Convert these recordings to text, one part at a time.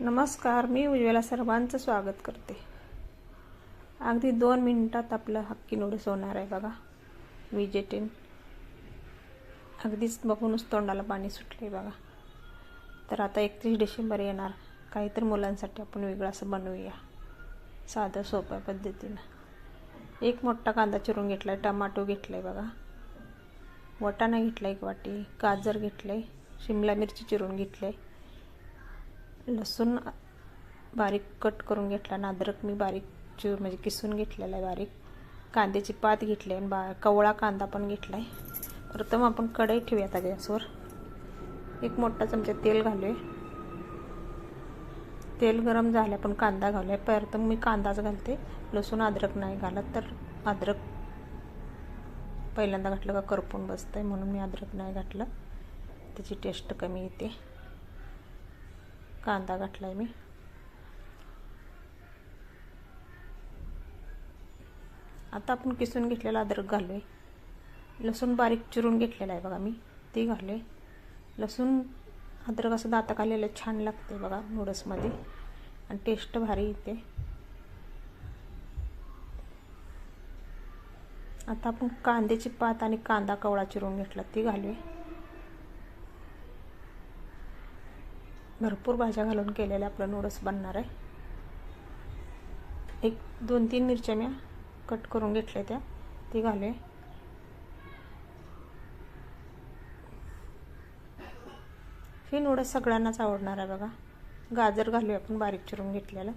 नमस्कार मी उज्ज्वला सर्वांचं स्वागत करते. अगदी दोन मिनिटात आपलं हक्की नूडल्स होणार आहे बघा. विजेटेन अगदीच बघूनच तोंडाला पाणी सुटले बघा. तर आता एकतीस डिसेंबर येणार. काहीतरी मुलांसाठी आपण वेगळं असं बनवूया. साधं सोप्या पद्धतीनं. एक मोठा कांदा चिरून घेतला आहे टमाटो घेतला आहे बघा. वटाणा घेतला एक वाटी गाजर घेतलं आहे शिमला मिरची चिरून घेतली आहे लसूण बारीक कट करून घेतला आणि अद्रक मी बारीक चिर म्हणजे किसून घेतलेला आहे बारीक. कांद्याची पात घेतली आहे बा कवळा कांदा पण घेतला आहे. प्रथम आपण कढई ठेवूया आता गॅसवर. एक मोठा चमचा तेल घालूया. तेल गरम झालं पण कांदा घालूया. प्रथम मी कांदाच घालते. लसूण अद्रक नाही घालत तर अद्रक पहिल्यांदा घातलं का करपून बसतं आहे म्हणून मी अद्रक नाही घातलं. त्याची टेस्ट कमी येते. कांदा घातला आहे मी. आता आपण किसून घेतलेला अद्रक घालू आहे लसूण बारीक चिरून घेतलेला आहे बघा मी ते घालू आहे लसूण अद्रक असं दाता घालेलं छान लागते बघा नूडल्समध्ये आणि टेस्ट भारी येते. आता आपण कांद्याची पात आणि कांदा कवळा चिरून घेतला ती घालूया. भरपूर भाज्या घालून केलेल्या आपलं नूडल्स बनणार आहे. एक दोन तीन मिरच्या मी कट करून घेतल्या त्या. ती घाले ही नूडल्स सगळ्यांनाच आवडणार आहे बघा. गाजर घालूया आपण बारीक चिरून घेतलेलं.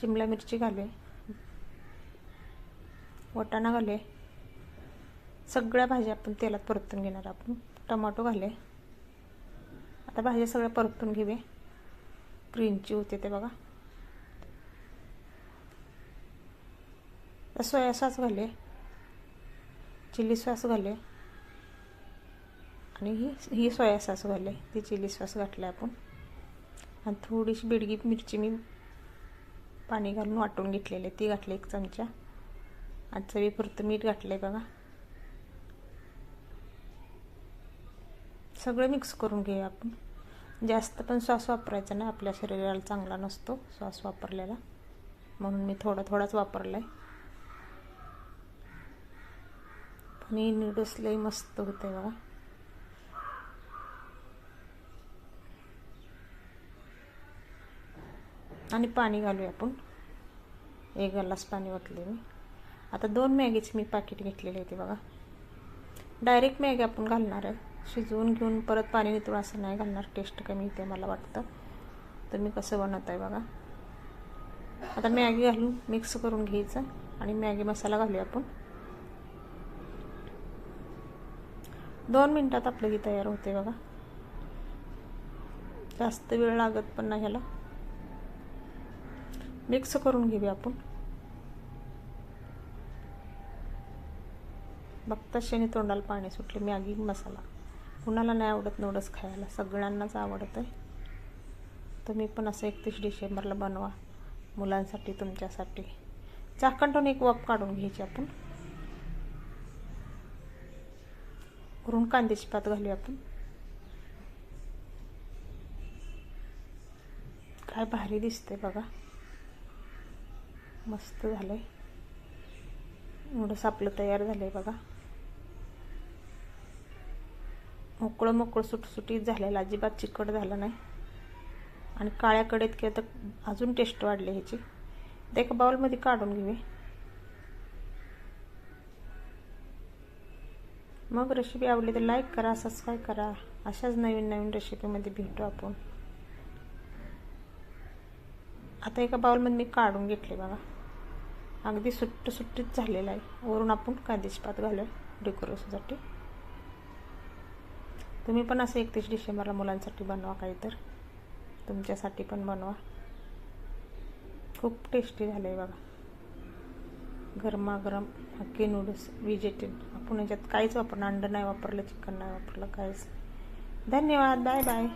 शिमला मिरची घालूया. वटाणा घालूया. सगळ्या भाज्या आपण तेलात परतून घेणार आपण. टमाटो घाले आता भाज्या सगळ्या परतून घेऊया. क्रीमची होते ते बघा. सोया सॉस घाले चिली सॉस घाले आणि ही ही सोया सॉस घाले ती चिली सॉस घातली आपण. आणि थोडीशी बिडगी मिरची मी पाणी घालून वाटून घेतलेली. ती घातली एक चमचा. आणि चवीपुरतं मीठ घातलं आहे बघा. सगळं मिक्स करून घेऊया आपण. जास्त पण सॉस वापरायचा नाही. आपल्या शरीराला चांगला नसतो सॉस वापरलेला. म्हणून मी थोडा थोडाच वापरला आहे पण ही नूडल्स लई मस्त होते बघा. आणि पाणी घालूया आपण. एक ग्लास पाणी ओतले मी. आता दोन मॅगीचे मी पाकिट घेतलेले होते बघा. डायरेक्ट मॅगी आपण घालणार आहे. शिजवून घेऊन परत पाणी नितळ असं नाही घालणार. टेस्ट कमी येते मला वाटतं. तर मी कसं बनवत आहे बघा. आता मॅगी घालून मिक्स करून घ्यायचं आणि मॅगी मसाला घालूया आपण. दोन मिनटात आपलं ही तयार होते बघा. जास्त वेळ लागत पण नाही ह्याला. मिक्स करून घेऊया आपण. बघता शेणी तोंडाला पाणी सुटले मॅगी मसाला. कुणाला नाही आवडत नूडल्स खायला. सगळ्यांनाच आवडत आहे. तुम्ही पण असं एकतीस डिसेंबरला बनवा मुलांसाठी तुमच्यासाठी. चाकणटून एक वाफ काढून घ्यायची आपण. वरून कांद्याची पात घालूया आपण. काय भारी दिसते बघा. मस्त झालंय. नूडल्स आपलं तयार झालंय बघा. मोकळं मोकळं सुटसुटीत झालेलं अजिबात चिकट झालं नाही. आणि काळ्या कडेत केलं तर अजून टेस्ट वाढली ह्याची. ते एका बाउलमध्ये काढून घेऊ मग रेसिपी आवडली तर लाईक करा सबस्क्राईब करा. अशाच नवीन नवीन रेसिपीमध्ये भेटू आपण. आता एका बाउलमध्ये मी काढून घेतले बघा. अगदी सुट्ट सुट्टीत झालेलं आहे. वरून आपण कांद्याची पात घालूया डेकोरेशनसाठी तुम्ही पण असं एकतीस डिसेंबरला मुलांसाठी बनवा काही तर तुमच्यासाठी पण बनवा. खूप टेस्टी झालं आहे बघा. गरमागरम हक्की नूडल्स व्हिजेटेड आपण याच्यात काहीच वापरणार अंड नाही वापरलं चिकन नाही वापरलं काहीच धन्यवाद बाय बाय